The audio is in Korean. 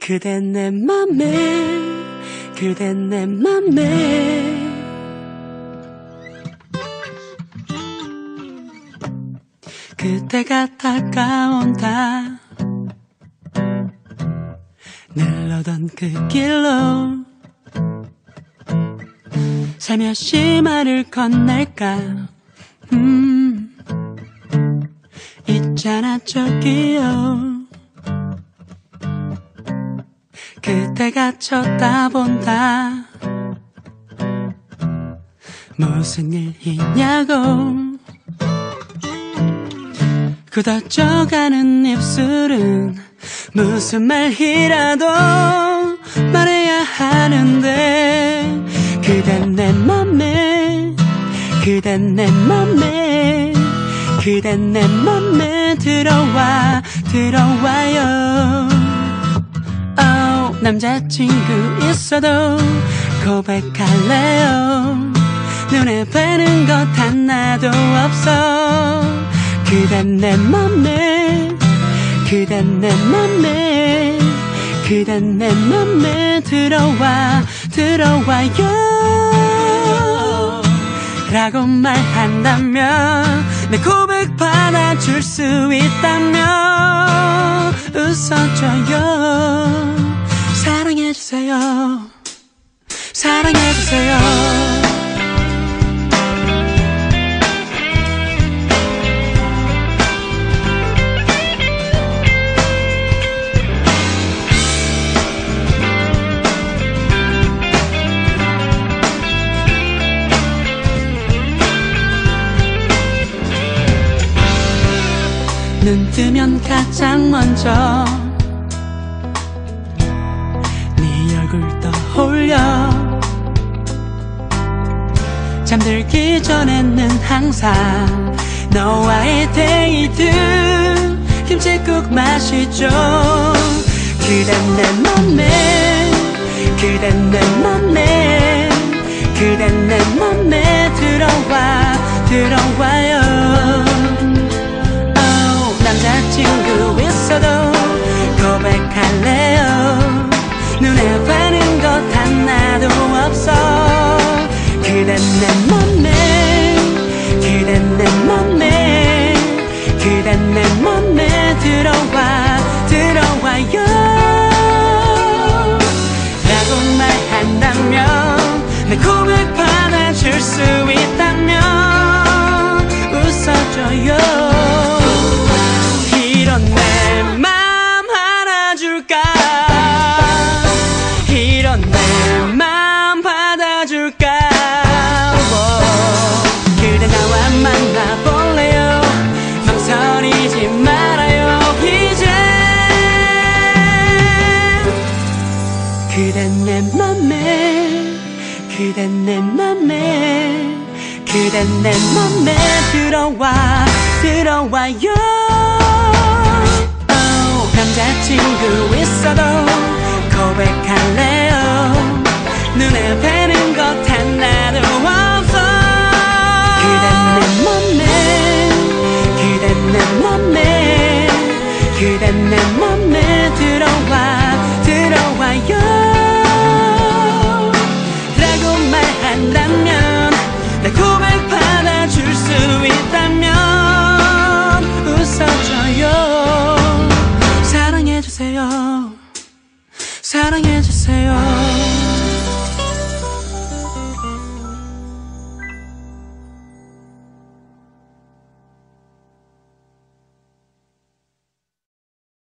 그댄 내 맘에 그댄 내 맘에. 그때가 다가온다. 늘러던 그 길로 살며시 말을 건넬까? 음 있잖아 저기요 그때가 쳐다본다. 무슨 일이냐고. 굳어져가는 입술은 무슨 말이라도 말해야 하는데 그댄 내 맘에 그댄 내 맘에 그댄 내 맘에 들어와 들어와요 남자친구 있어도 고백할래요. 눈에 뵈는 것 하나도 없어. 그댄 내 맘에 그댄 내 맘에 그댄 내 맘에 들어와 들어와요. 라고 말한다면 내 고백 받아줄 수 있다면 웃어줘요 주세요. 눈 뜨면 가장 먼저 잠들기 전에는 항상 너와의 데이트 김치국 마시죠. 그댄 내 맘에 그댄 내 맘에 그댄 내 맘에 들어와 들어와요. 남자친구 있어도 고백할래요. 눈에 뵈는 것 하나도 없어. 그댄 내 웃어줘요. 이런 내맘 하나 줄까? 이런 내 맘 받아줄까? 오, 그대 나와 만나볼래요? 망설이지 말아요. 이제 그댄 내 맘에 그댄 내 맘에 그댄 내 맘에 들어와 들어와요. oh, 남자친구 있어도 고백할래요. 눈에